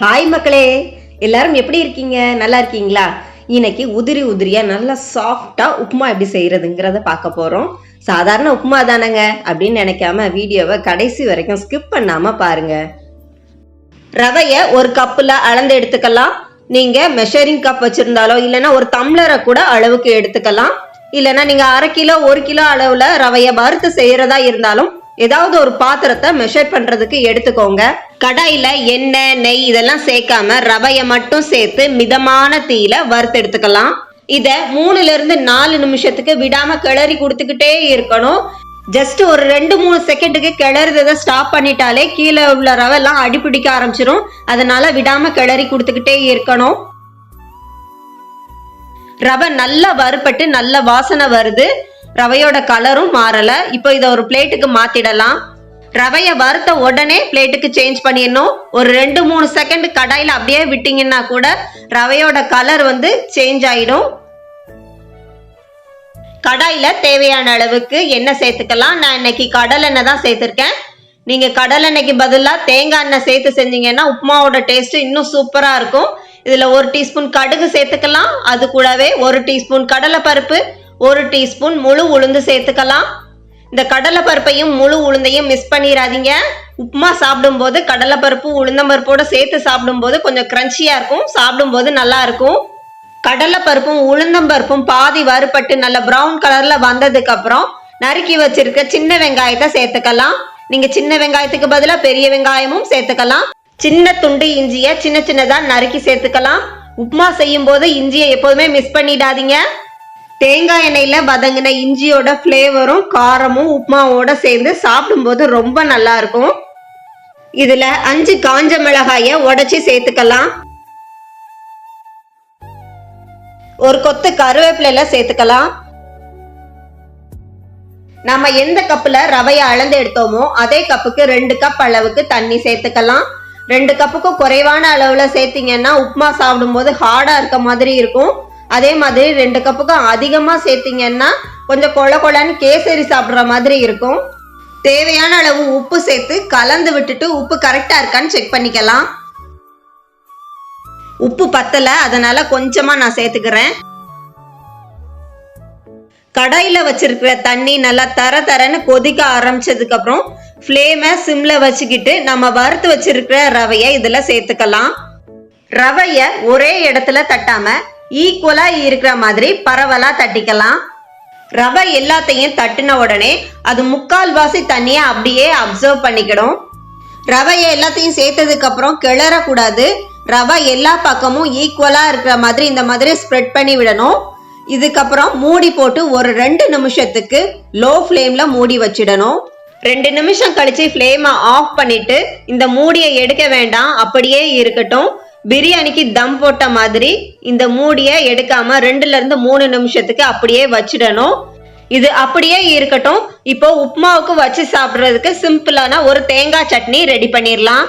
Hi மக்களே. எல்லாரும் எப்படி இருக்கீங்க? நல்லா இருக்கீங்களா? இன்னைக்கு உதிரி உதிரியா நல்லா சாஃப்டா உப்புமா எப்படி செய்யறதுங்கிறத பார்க்க போறோம். சாதாரண உப்புமா தானங்க. அப்படின்னு நினைக்காம வீடியோவை கடைசி வரைக்கும் ஸ்கிப் பண்ணாம பாருங்க. ரவைய ஒரு கப்புல அளந்து எடுத்துக்கலாம். நீங்க மெஷரிங் கப் வச்சிருந்தாலோ இல்லைன்னா ஒரு தம்ளரை கூட அளவுக்கு எடுத்துக்கலாம். இல்லைன்னா நீங்க அரை கிலோ ஒரு கிலோ அளவுல ரவைய வறுத்து செய்யறதா இருந்தாலும் ஏதாவது ஒரு பாத்திரத்தை மெஷர் பண்றதுக்கு எடுத்துக்கோங்க. கடாயில எண்ணெய் நெய் இதெல்லாம் சேர்க்காம ரவைய மட்டும் சேர்த்து மிதமான தீயில வறுத்து எடுத்துக்கலாம். இத மூணுல இருந்து நாலு நிமிஷத்துக்கு விடாம கிளறி கொடுத்துக்கிட்டே இருக்கணும். ஜஸ்ட் ஒரு ரெண்டு மூணு செகண்டுக்கு கிளறதை ஸ்டாப் பண்ணிட்டாலே கீழே உள்ள ரவை எல்லாம் அடிப்பிடிக்க ஆரம்பிச்சிரும். அதனால விடாம கிளறி கொடுத்துக்கிட்டே இருக்கணும். ரவை நல்லா வறுபட்டு நல்ல வாசனை வருது. ரவையோட கலரும் மாறல. இப்போ இதை ஒரு பிளேட்டுக்கு மாத்திடலாம். ரவைய வறுத்த உடனே பிளேட்டுக்கு சேஞ்ச் பண்ணிடணும். ஒரு ரெண்டு மூணு செகண்ட் கடாயில அப்படியே விட்டீங்கன்னா கூட ரவையோட கலர் வந்து சேஞ்ச் ஆயிடும். கடாயில தேவையான அளவுக்கு எண்ணெய் சேர்த்துக்கலாம். நான் இன்னைக்கு கடலெண்ணெய் தான் சேர்த்துருக்கேன். நீங்க கடலெண்ணெய்க்கு பதிலாக தேங்காய் எண்ணெய் சேர்த்து செஞ்சீங்கன்னா உப்புமாவோட டேஸ்ட் இன்னும் சூப்பரா இருக்கும். இதுல ஒரு டீஸ்பூன் கடுகு சேர்த்துக்கலாம். அது கூடவே ஒரு டீஸ்பூன் கடலை பருப்பு ஒரு டீஸ்பூன் முழு உளுந்து சேர்த்துக்கலாம். இந்த கடலை பருப்பையும் முழு உளுந்தையும் மிஸ் பண்ணிடாதீங்க உப்புமா சாப்பிடும்போது கடலை பருப்பு உளுந்தம்பருப்போட சேர்த்து சாப்பிடும்போது கொஞ்சம் கிரன்ச்சியாக இருக்கும். சாப்பிடும்போது நல்லா இருக்கும். கடலை பருப்பும் உளுந்தம்பருப்பும் பாதி வறுபட்டு நல்ல ப்ரௌன் கலரில் வந்ததுக்கு அப்புறம் நறுக்கி வச்சிருக்க சின்ன வெங்காயத்தை சேர்த்துக்கலாம். நீங்கள் சின்ன வெங்காயத்துக்கு பதிலாக பெரிய வெங்காயமும் சேர்த்துக்கலாம். சின்ன துண்டு இஞ்சியை சின்ன சின்னதாக நறுக்கி சேர்த்துக்கலாம். உப்புமா செய்யும் போது இஞ்சியை எப்போதுமே மிஸ் பண்ணிடாதீங்க. தேங்காய் எண்ணெயில் வதங்கின இஞ்சியோட ஃப்ளேவரும் காரமும் உப்புமாவோட சேர்ந்து சாப்பிடும்போது ரொம்ப நல்லா இருக்கும். இதில் அஞ்சு காஞ்ச மிளகாயை உடச்சி சேர்த்துக்கலாம். ஒரு கொத்து கருவேப்பிலையில சேர்த்துக்கலாம். நம்ம எந்த கப்பில் ரவையை அளந்து எடுத்தோமோ அதே கப்புக்கு ரெண்டு கப் அளவுக்கு தண்ணி சேர்த்துக்கலாம். ரெண்டு கப்புக்கும் குறைவான அளவில் சேர்த்தீங்கன்னா உப்புமா சாப்பிடும்போது ஹார்டாக இருக்க மாதிரி இருக்கும். அதே மாதிரி ரெண்டு கப்புக்கும் அதிகமாக சேர்த்திங்கன்னா கொஞ்சம் கொல கொலன்னு கேசரி சாப்பிட்ற மாதிரி இருக்கும். தேவையான அளவு உப்பு சேர்த்து கலந்து விட்டுட்டு உப்பு கரெக்டாக இருக்கான்னு செக் பண்ணிக்கலாம். உப்பு பத்தலை அதனால கொஞ்சமாக நான் சேர்த்துக்கிறேன். கடாயில் வச்சிருக்கிற தண்ணி நல்லா தர தரன்னு கொதிக்க ஆரம்பிச்சதுக்கப்புறம் ஃப்ளேமை சிம்மில் வச்சுக்கிட்டு நம்ம வறுத்து வச்சிருக்கிற ரவையை இதில் சேர்த்துக்கலாம். ரவையை ஒரே இடத்துல தட்டாமல் ஈக்குவலா இருக்கிற மாதிரி பரவலா தட்டிக்கலாம். ரவை எல்லாத்தையும் தட்டின உடனே அது முக்கால்வாசி தண்ணியை அப்படியே அப்சர்வ் பண்ணிக்கிடும். ரவையை எல்லாத்தையும் சேர்த்ததுக்கு அப்புறம் கிளறக்கூடாது. ரவை எல்லா பக்கமும் ஈக்குவலா இருக்கிற மாதிரி இந்த மாதிரி ஸ்ப்ரெட் பண்ணி விடணும். இதுக்கப்புறம் மூடி போட்டு ஒரு ரெண்டு நிமிஷத்துக்கு லோ ஃப்ளேம்ல மூடி வச்சிடணும். ரெண்டு நிமிஷம் கழிச்சு ஃப்ளேமை ஆஃப் பண்ணிட்டு இந்த மூடியை எடுக்க வேண்டாம் அப்படியே இருக்கட்டும். பிரியாணிக்கு தம் போட்ட மாதிரி இந்த மூடியை எடுக்காம ரெண்டுல இருந்து மூணு நிமிஷத்துக்கு அப்படியே வச்சிடணும். இது அப்படியே இருக்கட்டும். இப்போ உப்புமாவுக்கு வச்சு சாப்பிட்றதுக்கு சிம்பிளான ஒரு தேங்காய் சட்னி ரெடி பண்ணிடலாம்.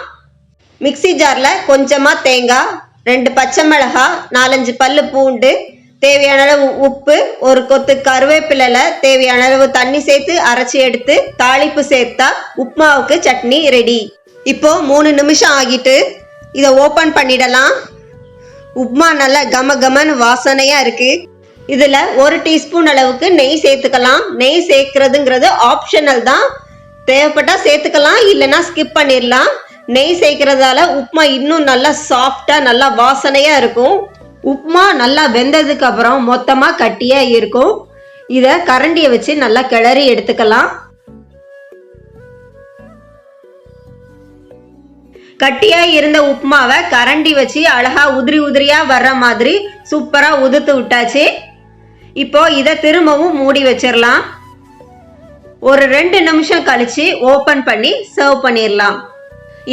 மிக்ஸி ஜார்ல கொஞ்சமா தேங்காய் ரெண்டு பச்சை மிளகாய் நாலஞ்சு பல்லு பூண்டு தேவையான அளவு உப்பு ஒரு கொத்து கருவேப்பிலை தேவையான அளவு தண்ணி சேர்த்து அரைச்சி எடுத்து தாளிப்பு சேர்த்தா உப்புமாவுக்கு சட்னி ரெடி. இப்போ மூணு நிமிஷம் ஆகிட்டு இதை ஓப்பன் பண்ணிடலாம். உப்மா நல்லா கம கமன்னு வாசனையா இருக்கு. இதுல ஒரு டீஸ்பூன் அளவுக்கு நெய் சேர்த்துக்கலாம். நெய் சேர்க்கறதுங்கிறது ஆப்ஷனல் தான். தேவைப்பட்டா சேர்த்துக்கலாம் இல்லைன்னா ஸ்கிப் பண்ணிடலாம். நெய் சேர்க்கறதால உப்புமா இன்னும் நல்லா சாஃப்டா நல்லா வாசனையா இருக்கும். உப்புமா நல்லா வெந்ததுக்கு அப்புறம் மொத்தமா கட்டியா இருக்கும். இதை கரண்டியை வச்சு நல்லா கிளறி எடுத்துக்கலாம். கட்டியா இருந்த உப்புமாவை கரண்டி வச்சு அழகா உதிரி உதிரியா வர்ற மாதிரி சூப்பரா உதுத்து விட்டாச்சு. இப்போ இதை திரும்பவும் மூடி வச்சிடலாம் ஒரு ரெண்டு நிமிஷம் கழிச்சு ஓபன் பண்ணி சர்வ் பண்ணிடலாம்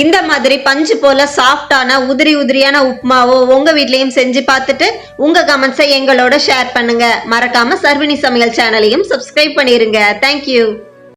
இந்த மாதிரி பஞ்சு போல சாஃப்டான உதிரி உதிரியான உப்புமாவோ உங்க வீட்லயும் செஞ்சு பார்த்துட்டு உங்க கமெண்ட்ஸை எங்களோட ஷேர் பண்ணுங்க. மறக்காம சர்வினி சமையல் சேனலையும் சப்ஸ்கிரைப் பண்ணிருங்க. தேங்க்யூ